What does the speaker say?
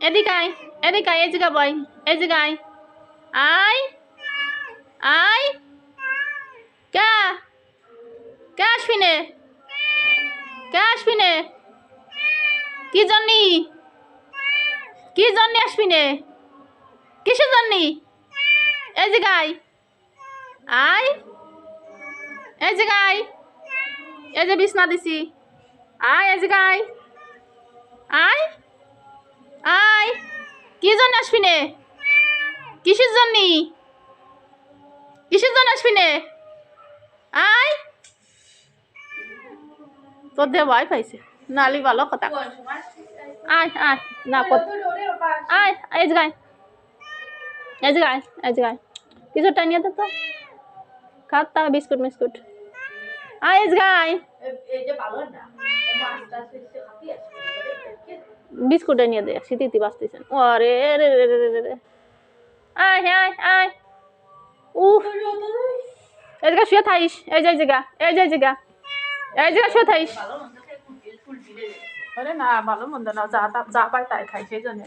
এদিকে আয় এদিকে আয় জায়গা বয় জায়গা আয় আয় আয় কে? কে আসবি নে? কে আসবি নে? কি জন্যি? কি জন্যে আসবি নে? কিসের জন্যি? এই জায়গায়। আয় এই জায়গায়। এই বিছনা দিছি। আয় জায়গায়। আয় কি জন্য আসবি নে? কিসের জন্য? কিসের জন্য আসবি নে? আয়। তোর দেহ ভয় পাইছে। নালি ভালো কথা। আয় আয়। না আয়, এই জায়গায় এই জায়গায় এই জায়গায় কিছু টানিয়ে দে তো? খাতা বিস্কুট, মিস্কুট। আয়, এই জায়গায় বিস্কুট নিয়ে দে শীতিতে বাঁচতেছেন আরে, রে রে রে রে রে। আয় আয় আয়। উফ। এই জায়গা শুয়ে থাইস এই যে জায়গা, এই যে জায়গা। এই জায়গা শুয়ে থাইস আরে না, ভালো মন্দ না, যা যা পাই তাই খাই, সেই জন্য।